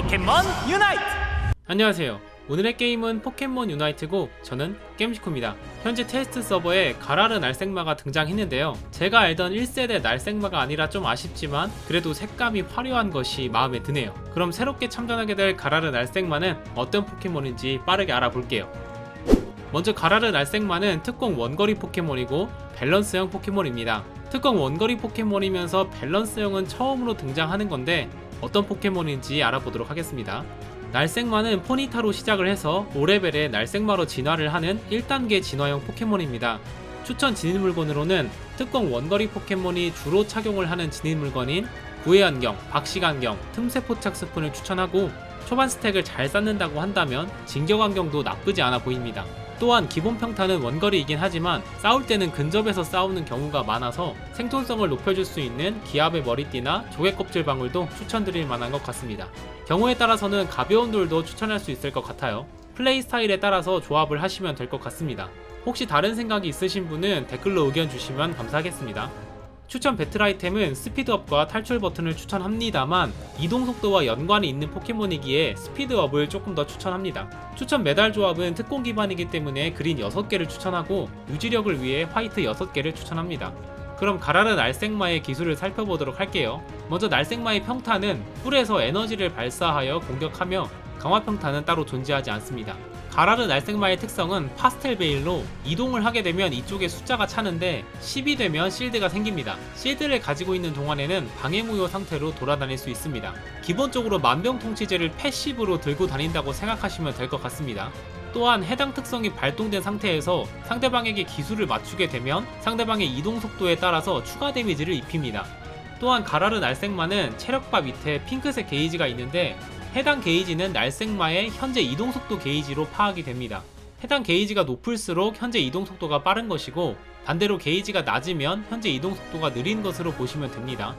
포켓몬 유나이트! 안녕하세요. 오늘의 게임은 포켓몬 유나이트고 저는 게임시코입니다. 현재 테스트 서버에 가라르 날생마가 등장했는데요. 제가 알던 1세대 날생마가 아니라 좀 아쉽지만 그래도 색감이 화려한 것이 마음에 드네요. 그럼 새롭게 참전하게 될 가라르 날생마는 어떤 포켓몬인지 빠르게 알아볼게요. 먼저 가라르 날생마는 특공 원거리 포켓몬이고 밸런스형 포켓몬입니다. 특공 원거리 포켓몬이면서 밸런스형은 처음으로 등장하는 건데 어떤 포켓몬인지 알아보도록 하겠습니다. 날생마는 포니타로 시작을 해서 5레벨에 날생마로 진화를 하는 1단계 진화형 포켓몬입니다. 추천 진입 물건으로는 특공 원거리 포켓몬이 주로 착용을 하는 진입 물건인 구의 안경, 박식 안경, 틈새 포착 스푼을 추천하고 초반 스택을 잘 쌓는다고 한다면 진격 안경도 나쁘지 않아 보입니다. 또한 기본 평타는 원거리이긴 하지만 싸울 때는 근접에서 싸우는 경우가 많아서 생존성을 높여줄 수 있는 기압의 머리띠나 조개 껍질 방울도 추천드릴 만한 것 같습니다. 경우에 따라서는 가벼운 돌도 추천할 수 있을 것 같아요. 플레이 스타일에 따라서 조합을 하시면 될 것 같습니다. 혹시 다른 생각이 있으신 분은 댓글로 의견 주시면 감사하겠습니다. 추천 배틀 아이템은 스피드업과 탈출 버튼을 추천합니다만 이동 속도와 연관이 있는 포켓몬이기에 스피드업을 조금 더 추천합니다. 추천 메달 조합은 특공 기반이기 때문에 그린 6개를 추천하고 유지력을 위해 화이트 6개를 추천합니다. 그럼 가라르 날생마의 기술을 살펴보도록 할게요. 먼저 날생마의 평타는 뿔에서 에너지를 발사하여 공격하며 강화 평타는 따로 존재하지 않습니다. 가라르 날생마의 특성은 파스텔 베일로 이동을 하게 되면 이쪽에 숫자가 차는데 10이 되면 실드가 생깁니다. 실드를 가지고 있는 동안에는 방해무효 상태로 돌아다닐 수 있습니다. 기본적으로 만병통치제를 패시브로 들고 다닌다고 생각하시면 될 것 같습니다. 또한 해당 특성이 발동된 상태에서 상대방에게 기술을 맞추게 되면 상대방의 이동 속도에 따라서 추가 데미지를 입힙니다. 또한 가라르 날생마는 체력바 밑에 핑크색 게이지가 있는데 해당 게이지는 날생마의 현재 이동 속도 게이지로 파악이 됩니다. 해당 게이지가 높을수록 현재 이동 속도가 빠른 것이고 반대로 게이지가 낮으면 현재 이동 속도가 느린 것으로 보시면 됩니다.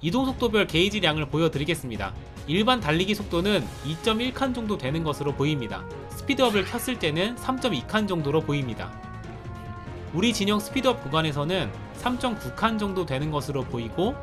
이동 속도별 게이지량을 보여드리겠습니다. 일반 달리기 속도는 2.1칸 정도 되는 것으로 보입니다. 스피드업을 켰을 때는 3.2칸 정도로 보입니다. 우리 진영 스피드업 구간에서는 3.9칸 정도 되는 것으로 보이고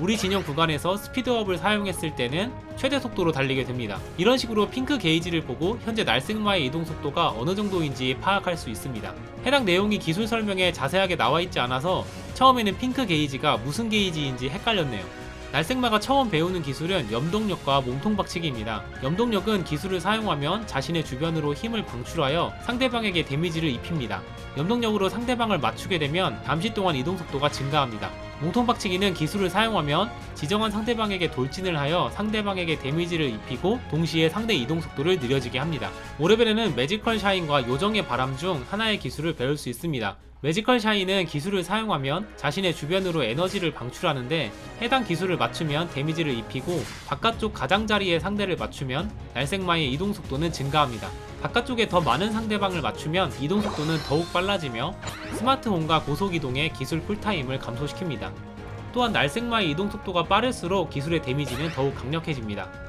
우리 진영 구간에서 스피드업을 사용했을 때는 최대 속도로 달리게 됩니다. 이런 식으로 핑크 게이지를 보고 현재 날생마의 이동 속도가 어느 정도인지 파악할 수 있습니다. 해당 내용이 기술 설명에 자세하게 나와 있지 않아서 처음에는 핑크 게이지가 무슨 게이지인지 헷갈렸네요. 날생마가 처음 배우는 기술은 염동력과 몸통박치기입니다. 염동력은 기술을 사용하면 자신의 주변으로 힘을 방출하여 상대방에게 데미지를 입힙니다. 염동력으로 상대방을 맞추게 되면 잠시 동안 이동 속도가 증가합니다. 몸통박치기는 기술을 사용하면 지정한 상대방에게 돌진을 하여 상대방에게 데미지를 입히고 동시에 상대 이동 속도를 느려지게 합니다. 5레벨에는 매지컬 샤인과 요정의 바람 중 하나의 기술을 배울 수 있습니다. 매지컬 샤인은 기술을 사용하면 자신의 주변으로 에너지를 방출하는데 해당 기술을 맞추면 데미지를 입히고 바깥쪽 가장자리에 상대를 맞추면 날생마의 이동 속도는 증가합니다. 바깥쪽에 더 많은 상대방을 맞추면 이동 속도는 더욱 빨라지며 스마트홈과 고속이동의 기술 쿨타임을 감소시킵니다. 또한 날생마의 이동 속도가 빠를수록 기술의 데미지는 더욱 강력해집니다.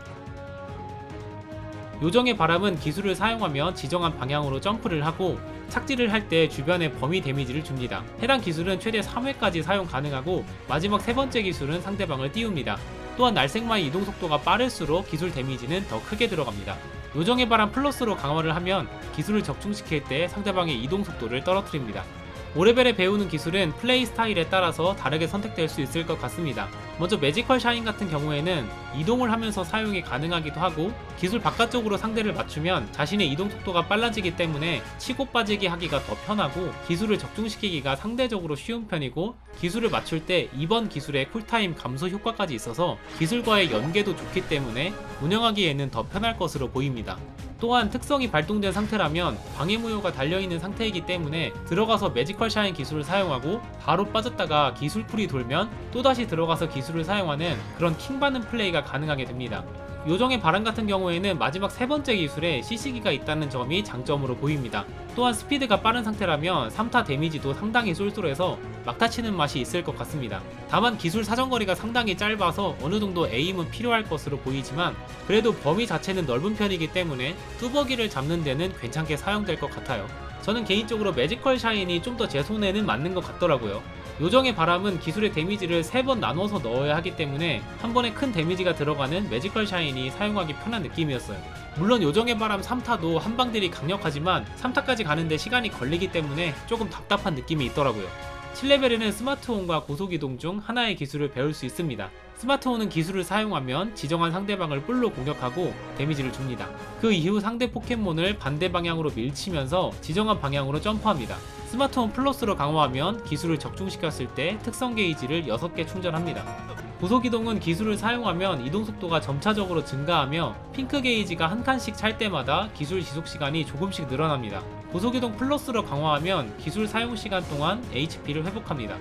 요정의 바람은 기술을 사용하며 지정한 방향으로 점프를 하고 착지를 할 때 주변에 범위 데미지를 줍니다. 해당 기술은 최대 3회까지 사용 가능하고 마지막 세 번째 기술은 상대방을 띄웁니다. 또한 날생마의 이동 속도가 빠를수록 기술 데미지는 더 크게 들어갑니다. 요정의 바람 플러스로 강화를 하면 기술을 적중시킬 때 상대방의 이동 속도를 떨어뜨립니다. 5레벨에 배우는 기술은 플레이 스타일에 따라서 다르게 선택될 수 있을 것 같습니다. 먼저 매지컬 샤인 같은 경우에는 이동을 하면서 사용이 가능하기도 하고 기술 바깥쪽으로 상대를 맞추면 자신의 이동 속도가 빨라지기 때문에 치고 빠지기 하기가 더 편하고 기술을 적중시키기가 상대적으로 쉬운 편이고 기술을 맞출 때 이번 기술의 쿨타임 감소 효과까지 있어서 기술과의 연계도 좋기 때문에 운영하기에는 더 편할 것으로 보입니다. 또한 특성이 발동된 상태라면 방해무효가 달려있는 상태이기 때문에 들어가서 매지컬 샤인 기술을 사용하고 바로 빠졌다가 기술 풀이 돌면 또다시 들어가서 기술 을 사용하는 그런 킹받는 플레이가 가능하게 됩니다. 요정의 바람 같은 경우에는 마지막 세 번째 기술에 CC기가 있다는 점이 장점으로 보입니다. 또한 스피드가 빠른 상태라면 3타 데미지도 상당히 쏠쏠해서 막타 치는 맛이 있을 것 같습니다. 다만 기술 사정거리가 상당히 짧아서 어느 정도 에임은 필요할 것으로 보이지만 그래도 범위 자체는 넓은 편이기 때문에 뚜벅이를 잡는 데는 괜찮게 사용될 것 같아요. 저는 개인적으로 매지컬 샤인이 좀 더 제 손에는 맞는 것 같더라고요. 요정의 바람은 기술의 데미지를 3번 나눠서 넣어야 하기 때문에 한 번에 큰 데미지가 들어가는 매지컬 샤인이 사용하기 편한 느낌이었어요. 물론 요정의 바람 3타도 한방들이 강력하지만 3타까지 가는데 시간이 걸리기 때문에 조금 답답한 느낌이 있더라고요. 7레벨에는 스마트홈과 고속이동 중 하나의 기술을 배울 수 있습니다. 스마트홈은 기술을 사용하면 지정한 상대방을 뿔로 공격하고 데미지를 줍니다. 그 이후 상대 포켓몬을 반대 방향으로 밀치면서 지정한 방향으로 점프합니다. 스마트홈 플러스로 강화하면 기술을 적중시켰을 때 특성 게이지를 6개 충전합니다. 고속 이동은 기술을 사용하면 이동 속도가 점차적으로 증가하며 핑크 게이지가 한 칸씩 찰 때마다 기술 지속 시간이 조금씩 늘어납니다. 고속 이동 플러스로 강화하면 기술 사용 시간 동안 HP를 회복합니다.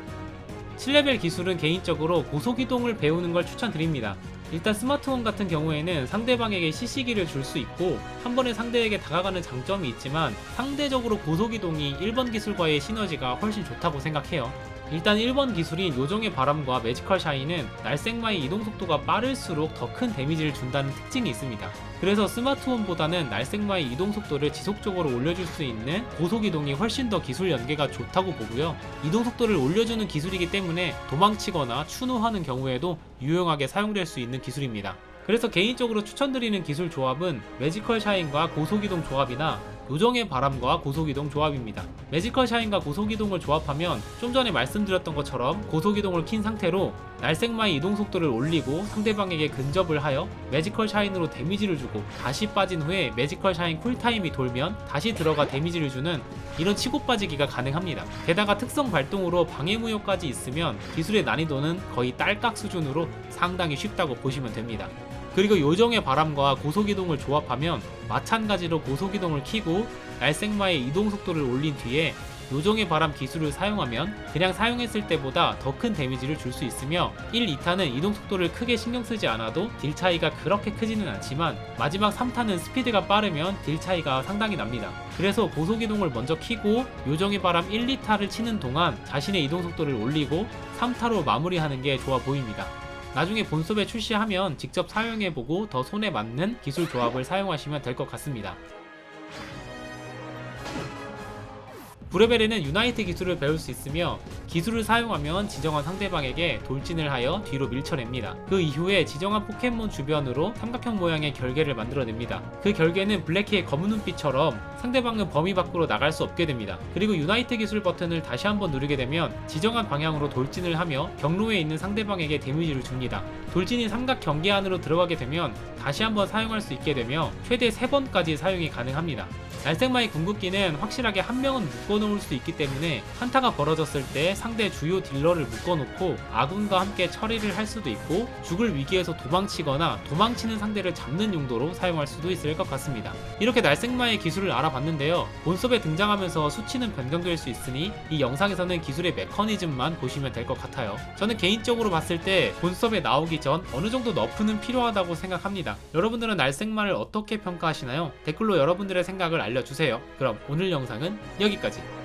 7레벨 기술은 개인적으로 고속 이동을 배우는 걸 추천드립니다. 일단 스마트홈 같은 경우에는 상대방에게 CC기를 줄 수 있고 한 번에 상대에게 다가가는 장점이 있지만 상대적으로 고속이동이 1번 기술과의 시너지가 훨씬 좋다고 생각해요. 일단 1번 기술인 요정의 바람과 매지컬 샤이는 날생마의 이동 속도가 빠를수록 더 큰 데미지를 준다는 특징이 있습니다. 그래서 스마트홈보다는 날생마의 이동 속도를 지속적으로 올려줄 수 있는 고속 이동이 훨씬 더 기술 연계가 좋다고 보고요. 이동 속도를 올려주는 기술이기 때문에 도망치거나 추노하는 경우에도 유용하게 사용될 수 있는 기술입니다. 그래서 개인적으로 추천드리는 기술 조합은 매지컬 샤인과 고속이동 조합이나 요정의 바람과 고속이동 조합입니다. 매지컬 샤인과 고속이동을 조합하면 좀 전에 말씀드렸던 것처럼 고속이동을 킨 상태로 날생마의 이동 속도를 올리고 상대방에게 근접을 하여 매지컬 샤인으로 데미지를 주고 다시 빠진 후에 매지컬 샤인 쿨타임이 돌면 다시 들어가 데미지를 주는 이런 치고 빠지기가 가능합니다. 게다가 특성 발동으로 방해무효까지 있으면 기술의 난이도는 거의 딸깍 수준으로 상당히 쉽다고 보시면 됩니다. 그리고 요정의 바람과 고속이동을 조합하면 마찬가지로 고속이동을 키고 날생마의 이동 속도를 올린 뒤에 요정의 바람 기술을 사용하면 그냥 사용했을 때보다 더 큰 데미지를 줄 수 있으며 1, 2타는 이동 속도를 크게 신경 쓰지 않아도 딜 차이가 그렇게 크지는 않지만 마지막 3타는 스피드가 빠르면 딜 차이가 상당히 납니다. 그래서 고속 이동을 먼저 키고 요정의 바람 1, 2타를 치는 동안 자신의 이동 속도를 올리고 3타로 마무리하는 게 좋아 보입니다. 나중에 본섭에 출시하면 직접 사용해보고 더 손에 맞는 기술 조합을 사용하시면 될 것 같습니다. 브레벨에는 유나이트 기술을 배울 수 있으며 기술을 사용하면 지정한 상대방에게 돌진을 하여 뒤로 밀쳐냅니다. 그 이후에 지정한 포켓몬 주변으로 삼각형 모양의 결계를 만들어냅니다. 그 결계는 블랙키의 검은 눈빛처럼 상대방은 범위 밖으로 나갈 수 없게 됩니다. 그리고 유나이트 기술 버튼을 다시 한번 누르게 되면 지정한 방향으로 돌진을 하며 경로에 있는 상대방에게 데미지를 줍니다. 돌진이 삼각 경계 안으로 들어가게 되면 다시 한번 사용할 수 있게 되며 최대 3번까지 사용이 가능합니다. 날생마의 궁극기는 확실하게 한 명은 묶어놓을 수 있기 때문에 한타가 벌어졌을 때 상대 주요 딜러를 묶어놓고 아군과 함께 처리를 할 수도 있고 죽을 위기에서 도망치거나 도망치는 상대를 잡는 용도로 사용할 수도 있을 것 같습니다. 이렇게 날생마의 기술을 알아봤는데요. 본섭에 등장하면서 수치는 변경될 수 있으니 이 영상에서는 기술의 메커니즘만 보시면 될 것 같아요. 저는 개인적으로 봤을 때 본섭에 나오기 전 어느 정도 너프는 필요하다고 생각합니다. 여러분들은 날생마를 어떻게 평가하시나요? 댓글로 여러분들의 생각을 알려주세요. 그럼 오늘 영상은 여기까지. 끝!